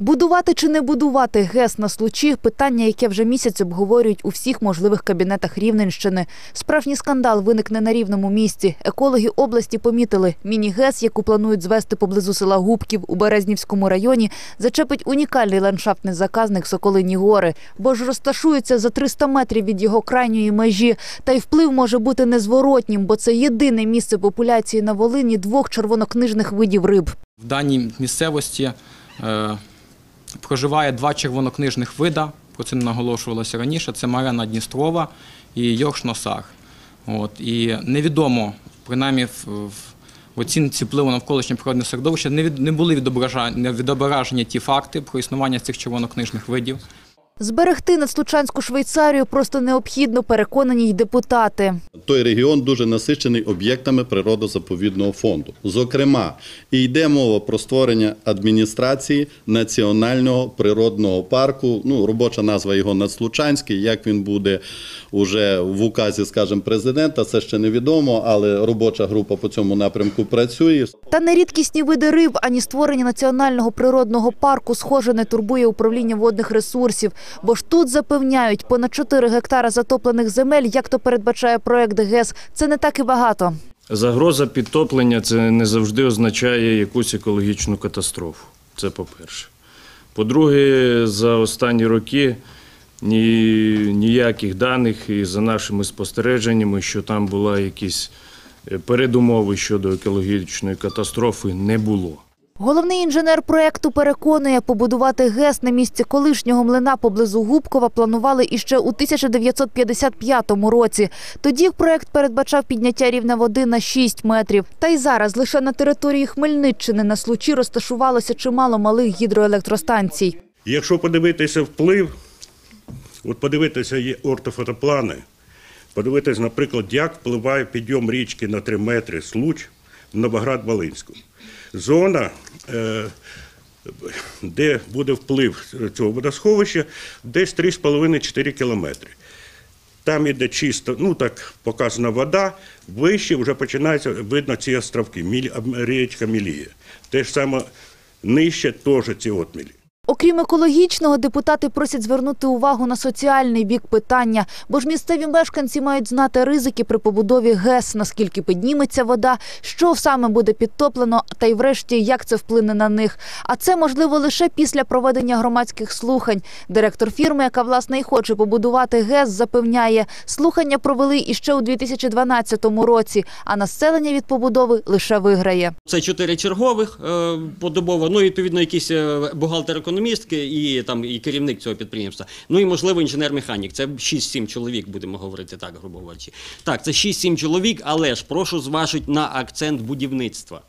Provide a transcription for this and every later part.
Будувати чи не будувати ГЕС на случі – питання, яке вже місяць обговорюють у всіх можливих кабінетах Рівненщини. Справжній скандал виникне на рівному місці. Екологи області помітили, міні-ГЕС, яку планують звести поблизу села Губків у Березнівському районі, зачепить унікальний ландшафтний заказник Соколині гори, бо ж розташується за 300 метрів від його крайньої межі. Та й вплив може бути незворотнім, бо це єдине місце популяції на Волині двох червонокнижних видів риб. В даній місцевості е, проживає два червонокнижних вида, про це не наголошувалося раніше. Це Марена Дністрова і Йорш Носар. От, і невідомо, принаймні в, оцінці впливу навколишнє природне середовище не, були відображені ті факти про існування цих червонокнижних видів. Зберегти надслучанську Швейцарію просто необхідно, переконані й депутати. Той регіон дуже насичений об'єктами природозаповідного фонду. Зокрема, і йде мова про створення адміністрації національного природного парку. Ну, робоча назва його Надслучанський. Як він буде уже в указі, скажімо, президента, це ще невідомо, але робоча група по цьому напрямку працює. Та нерідкісні види риб, ані створення національного природного парку, схоже, не турбує управління водних ресурсів. Бо ж тут запевняють, понад 4 гектара затоплених земель, як то передбачає проект ГЕС, це не так і багато. Загроза підтоплення це не завжди означає якусь екологічну катастрофу. Це по-перше. По-друге, за останні роки ні, ніяких даних і за нашими спостереженнями, що там була якісь е, передумови щодо екологічної катастрофи, не було. Головний інженер проекту переконує, побудувати ГЕС на місці колишнього млина поблизу Губкова планували іще у 1955 році. Тоді проект передбачав підняття рівня води на 6 метрів. Та й зараз лише на території Хмельниччини на случі розташувалося чимало малих гідроелектростанцій. Якщо подивитися вплив, от подивитися є ортофотоплани, подивитися, наприклад, як впливає підйом річки на 3 метри случ Новоград-Волинську. Зона, е, де буде вплив цього водосховища, десь 3,5-4 кілометри. Там іде чисто, ну так показана вода, вище вже починається видно ці островки, річка Мілія. Те ж саме нижче теж ці отмілі. Окрім екологічного, депутати просять звернути увагу на соціальний бік питання, бо ж місцеві мешканці мають знати ризики при побудові ГЕС, наскільки підніметься вода, що саме буде підтоплено, та й врешті як це вплине на них. А це можливо лише після проведення громадських слухань. Директор фірми, яка власне і хоче побудувати ГЕС, запевняє, слухання провели іще у 2012 році, а населення від побудови лише виграє. Це чотири чергових е, подобово, ну відповідно якісь е, бухгалтер-економістки і там і керівник цього підприємства. Ну і можливо інженер-механік. Це 6-7 чоловік, будемо говорити так, грубо говорячи. Так, це 6-7 чоловік, але ж прошу зважити на акцент будівництва.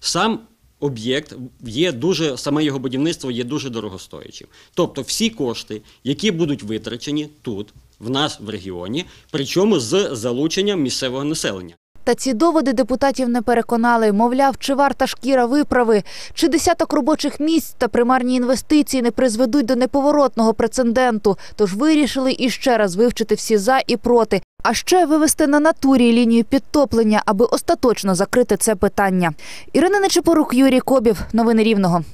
Сам об'єкт є дуже, саме його будівництво є дуже дорогостоячим. Тобто всі кошти, які будуть витрачені тут, в нас в регіоні, причому з залученням місцевого населення. Та ці доводи депутатів не переконали. Мовляв, чи варта шкіра виправи, чи десяток робочих місць та примарні інвестиції не призведуть до неповоротного прецеденту. Тож вирішили іще раз вивчити всі за і проти. А ще вивести на натурі лінію підтоплення, аби остаточно закрити це питання. Ірина Нечипорук, Юрій Кобів. Новини Рівного.